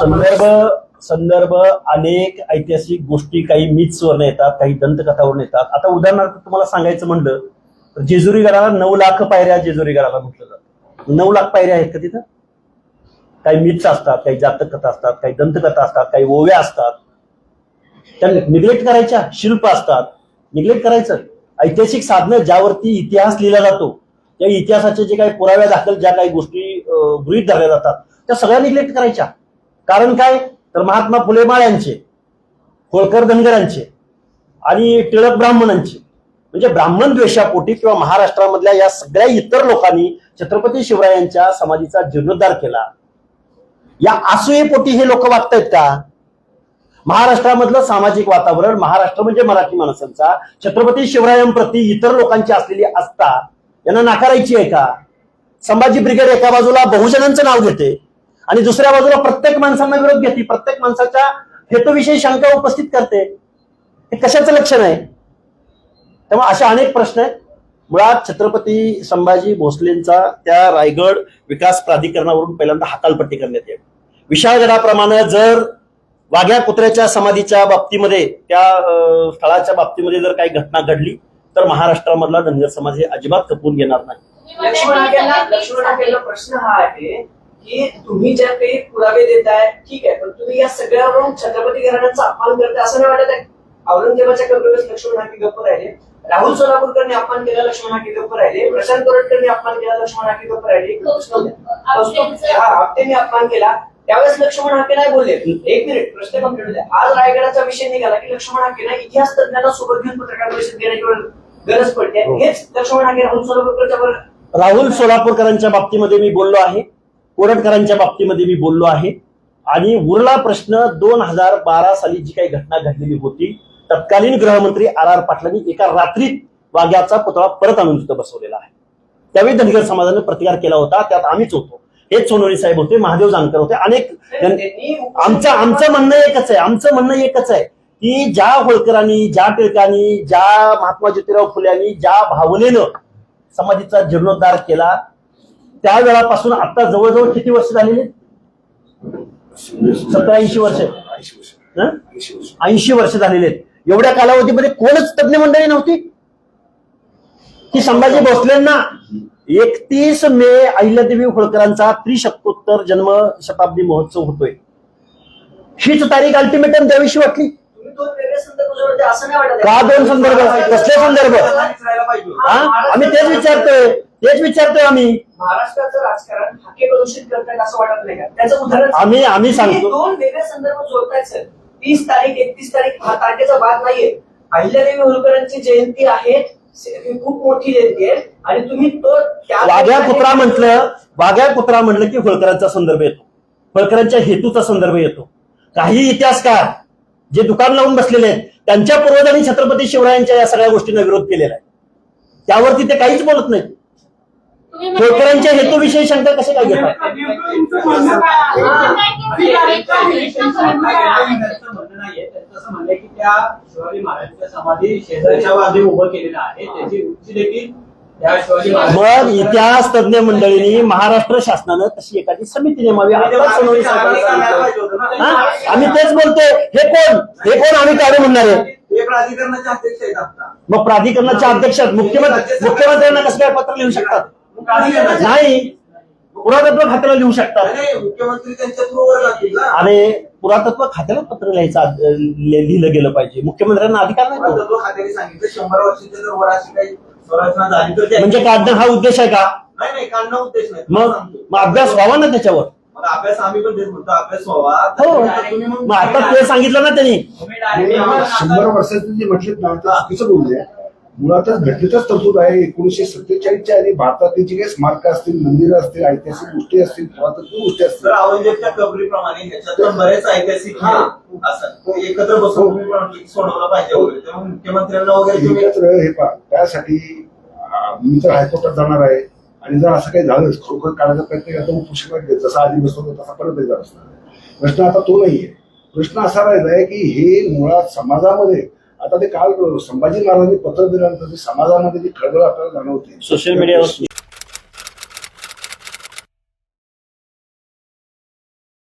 संदर्भ संदर्भ अनेक ऐतिहासिक गोष्टी काही मिथ्सवरनं येतात काही दंतकथावरून येतात. आता उदाहरणार्थ तुम्हाला सांगायचं म्हणलं तर जेजुरी गडाला नऊ लाख पायऱ्या जेजुरी गडाला म्हटलं जातं. नऊ लाख पायऱ्या आहेत का तिथं? काही मिथ्स असतात काही जातक कथा असतात काही दंतकथा असतात काही ओव्या असतात. त्या निग्लेक्ट करायच्या शिल्प असतात. निग्लेक्ट करायचं. ऐतिहासिक साधनं ज्यावरती इतिहास लिहिला जातो त्या इतिहासाचे जे काही पुराव्या दाखल ज्या काही गोष्टी गृहित गृहीत धरल्या जातात त्या सगळ्या निग्लेक्ट करायच्या. कारण काय? तर महात्मा फुले माळ्यांचे होळकर धनगरांचे आणि टिळक ब्राह्मणांचे. म्हणजे ब्राह्मण द्वेषापोटी किंवा महाराष्ट्रामधल्या या सगळ्या इतर लोकांनी छत्रपती शिवरायांच्या समाधीचा जीर्णोद्धार केला. या असूयेपोटी हे लोक वागतायत का? महाराष्ट्रामधलं सामाजिक वातावरण महाराष्ट्र म्हणजे मराठी माणसांचा छत्रपती शिवरायांप्रती इतर लोकांची असलेली आस्था यांना नाकारायची आहे का? संभाजी ब्रिगेड एका बाजूला बहुजनांचं नाव घेते आणि दुसऱ्या बाजूला प्रत्येक माणसांना विरोध घेते. प्रत्येक माणसाच्या हेतूविषयी शंका उपस्थित करते. हे कशाचं लक्षण आहे? तेव्हा अशा अनेक प्रश्न आहेत. मुळात छत्रपती संभाजी भोसलेंचा त्या रायगड विकास प्राधिकरणावरून पहिल्यांदा हकालपट्टी करण्यात येईल. विशाळगडाप्रमाणे जर वाघ्या कुत्र्याच्या समाधीच्या बाबतीमध्ये त्या स्थळाच्या बाबतीमध्ये जर काही घटना घडली तर महाराष्ट्रामधला धनगर समाज हे अजिबात खपवून घेणार नाही. लक्ष्मण लक्ष्मण प्रश्न हा आहे की तुम्ही ज्या काही पुरावे देताय ठीक आहे पण तुम्ही या सगळ्यावरून छत्रपती घराण्यांचा अपमान करताय असं नाही वाटत आहे. औरंगजेबाच्या कबरीवर लक्ष्मण हाके गप्प राहिले. राहुल सोलापूरकरने अपमान केला लक्ष्मण हाके गप्प राहिले. प्रशांत कोरटकरने अपमान केला लक्ष्मण हाके गप्प राहिले. हा, आपटेंनी अपमान केला. त्यावेळेस लक्ष्मण हाके नाही बोलले. एक मिनिट प्रश्न कंप्लीट होते आज रायगडाचा विषय निघाला की लक्ष्मण हाकेला इतिहास तज्ञांना सोबत घेऊन पत्रकार परिषद घेण्याची गरज पडते. हो. हेच लक्ष्मण हाके राहुल सोलापूरकरच्या राहुल सोलापूरकरांच्या बाबतीमध्ये मी बोललो आहे. कोरटकरांच्या बाबतीमध्ये मी बोललो आहे. आणि उरला प्रश्न दोन हजार बारा साली जी काही घटना घडलेली होती तत्कालीन गृहमंत्री आर आर पाटलांनी एका रात्रीत वाघ्याचा पुतळा परत आणून तिथं बसवलेला आहे. त्यावेळी धनगर समाजाने प्रतिकार केला होता त्यात आम्हीच होतो. हेच सोनवणे साहेब होते महादेव जानकर होते. अनेक आमचं आमचं म्हणणं एकच आहे आमचं म्हणणं एकच आहे की ज्या होळकरांनी ज्या टिळकांनी ज्या महात्मा ज्योतिराव फुल्यांनी ज्या भावनेनं समाधीचा जीर्णोद्धार केला त्या वेळापासून आता जवळजवळ किती वर्ष झालेली? सतरा ऐंशी वर्ष ऐंशी वर्ष झालेले आहेत. एवढ्या कालावधीमध्ये कोणच तज्ञ मंडळी नव्हती? की संभाजी भोसलेंना एकतीस मे अहिल्यादेवी होळकरांचा त्रिशतकोत्तर जन्म शताब्दी महोत्सव होतोय. हीच तारीख अल्टिमेटम द्यावीशी वाटली? का दोन संदर्भ? कसले संदर्भ? हा? आम्ही तेच विचारतोय. तेच विचारतोय आम्ही. महाराष्ट्राचं राजकारण हाके प्रदूषित करतायत असं वाटत नाही का? त्याचं उदाहरण आम्ही आम्ही सांगतो. दोन वेगळे संदर्भ जोडतायत सर. तीस तारीख एकतीस तारीख हा तारखेचा बाद नाहीये. अहिल्यादेवी होळकरांची जयंती आहे ही खूप मोठी जयंती आहे. आणि तुम्ही तो त्या वाघ्या कुत्रा म्हटलं वाघ्या कुत्रा म्हटलं की होळकरांचा संदर्भ येतो. होळकरांच्या हेतूचा संदर्भ येतो. काही इतिहासकार जे दुकान लावून बसलेले आहेत त्यांच्या पूर्वजांनी छत्रपती शिवरायांच्या या सगळ्या गोष्टींना विरोध केलेला आहे. त्यावरती ते काहीच बोलत नाहीत. होळकरांच्या हेतूविषयी शंका कसे काय घेतात? शिवाजी महाराजांच्या समाधी शेजारच्या बाजू उभं केलेलं आहे त्याची उंची देखील त्या शिवाजी मग इतिहास तज्ञ मंडळींनी महाराष्ट्र शासनानं तशी एखादी समिती नेमावी. हा? आम्ही तेच बोलतोय. हे कोण? हे कोण आम्ही काढू म्हणणार आहे? हे प्राधिकरणाचे अध्यक्ष आहेत मग प्राधिकरणाचे अध्यक्ष आहेत. मुख्यमंत्री मुख्यमंत्र्यांना कसं काय पत्र लिहू शकतात? नाही. पुरातत्व खात्याला लिहू शकतात. नाही, मुख्यमंत्री त्यांच्या थ्रूवर जातील ना. आणि पुरातत्व खात्याला पत्र लिहायचं लिहिलं गेलं पाहिजे. मुख्यमंत्र्यांना अधिकार नाही तो. तो खात्याने सांगितलं शंभर वर्षाच्या जर वर अशी काही संरचना झाली तर त्या- म्हणजे काढणं हा उद्देश आहे का? नाही नाही काढणं उद्देश नाही. मग सांगतो. मग अभ्यास व्हावा ना त्याच्यावर. मग अभ्यास आम्ही पण तेच म्हणतो अभ्यास व्हावा. हो. तुम्ही मग आता ते सांगितलं ना त्यांनी. शंभर वर्षाचं जे म्हटलं ना ते चुकीचं बोलले. मुळातच घटनेचाच तरतूद आहे. एकोणीशे सत्तेचाळीसच्या आणि भारतातील जी काही स्मारकं असतील मंदिरं असतील ऐतिहासिक गोष्टी असतील पुरातत्व गोष्टी असतील. औरंगजेबच्या कबरीप्रमाणे ह्याच्यात बरेच ऐतिहासिक हा. एकत्र बसून सोडवलं पाहिजे मुख्यमंत्र्यांना वगैरे एकत्र हे पहा. त्यासाठी मी तर हायकोर्टात जाणार आहे. आणि जर असं काही झालं खरोखर काढायचा प्रयत्न केला तर पुष्कळ जसा आधी बसतो तसा परत एकदा असणार आहे. प्रश्न आता तो नाहीये. प्रश्न असा राहिलाय की हे मुळात समाजामध्ये आता ते काल संभाजी महाराजांनी पत्र दिल्यानंतर समाजामध्ये जी खळबळ आपल्याला जाणवते. सोशल मीडियावर